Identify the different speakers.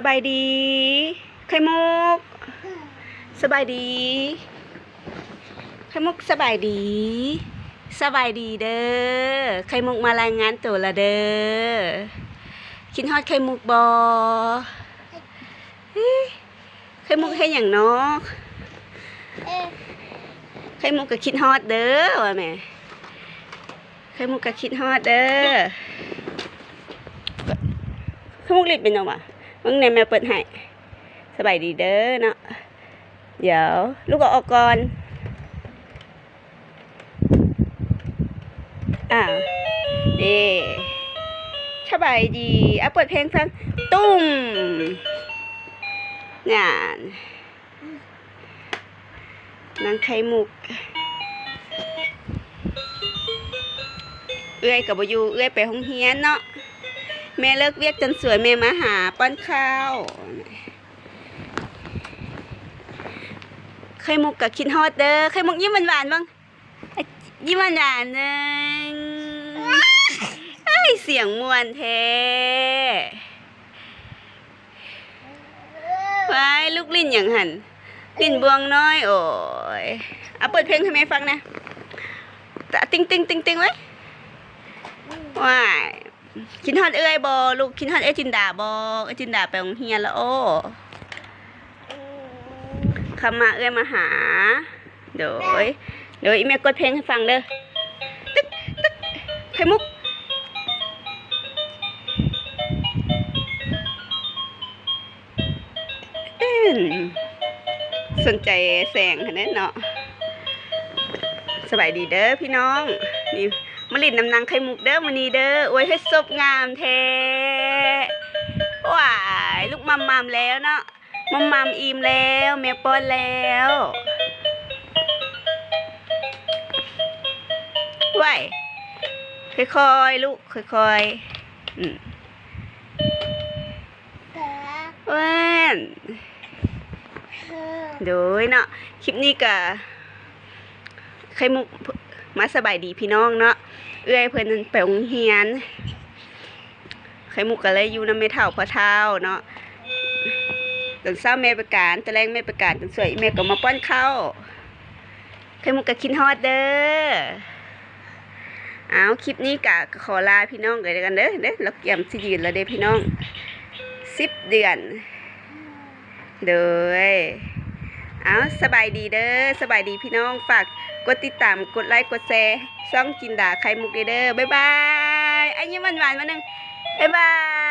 Speaker 1: สบายดี ไข่มุก สบายดี ไข่มุกสบายดี สบายดีเด้อ ไข่มุกมารายงานตัวละเด้อคิดฮอดไข่มุกบอไข่มุกให้อย่างน
Speaker 2: อ๊ะ
Speaker 1: ไข่มุกก็คิดฮอดเด้อว่าแม่ไข่มุกก็คิดฮอดเด้อไข่มุกรีบเป็นยังวะ มึงในแม่เปิดให้สบายดีเด้อเนาะเดี๋ยว ลูกก็ออกก่อนอ้าวนี่สบายดีอะเปิดเพลงฟังตุ้มงานนางไข่มุก เอื้อยกับบอยู่เอื้อยไปห้องเฮียนเนาะ แม่เลิกเวียกจนสวยแม่มาหาป้อนข้าวไข่มุกกับคิดฮอดเด้อไข่มุกยิ้มหวานๆบ้างยิ้มหวานๆหนึ่งเอ้เสียงมวนแท้ไว้ลูกลิ้นอย่างหันลิ้นบวงน้อยโอ้ยเอาเปิดเพลงให้แม่ฟังนะตะติ๊งติ๊งติ๊งติ๊งไว้ว้าย คิดฮอดเอ้ยบอลูกคิดฮอดเอ้ยจินดาบอเอ้ยจินดาไปโรงเรียนแล้วโอ้คำมาเอ้ยมาหาเดี๋ยวเดี๋ยวอีแม่กดเพลงให้ฟังเด้อตึ๊กตึ๊กไข่มุกอื้นสนใจแสงขนาดนั้นเนาะสบายดีเด้อพี่น้องนี่ มาลิดน้ำนางไข่มุกเด้อมานีเด้อโอ้ยให้ซบงามแท้ว้ายลูกมัมมัมแล้วเนาะมัมมัมอิ่มแล้วแม่ป้อนแล้วว้ายค่อยๆลูกค่อยๆอืม
Speaker 2: เอ๊ะ
Speaker 1: แว่น
Speaker 2: เอ๊ะ
Speaker 1: โดยเนาะคลิปนี้กะไข่มุก มาสบายดีพี่น้องเนาะเอื้อยเพิ่นไปโรงเรียนไข่มุกก็เลยอยู่น้ำแม่เฒ่าพอเฒ่าเนาะตอนเช้าแม่ไปการตอนแรงแม่ไปการตอนสวยแม่ก็มาป้อนข้าวไข่มุกก็คิดฮอดเด้อเอาคลิปนี้กะขอลาพี่น้องกันเด้อเด้อเราเกี่ยมสิยืนแล้วเด้อพี่น้องสิบเดือนเด้อ เอาสบายดีเด้อสบายดีพี่น้องฝากกดติดตามกดไลค์กดแชร์ช่องจินดาไข่มุกเด้อบ๊ายบายอันนี้หวานๆมาหนึ่งบ๊ายบาย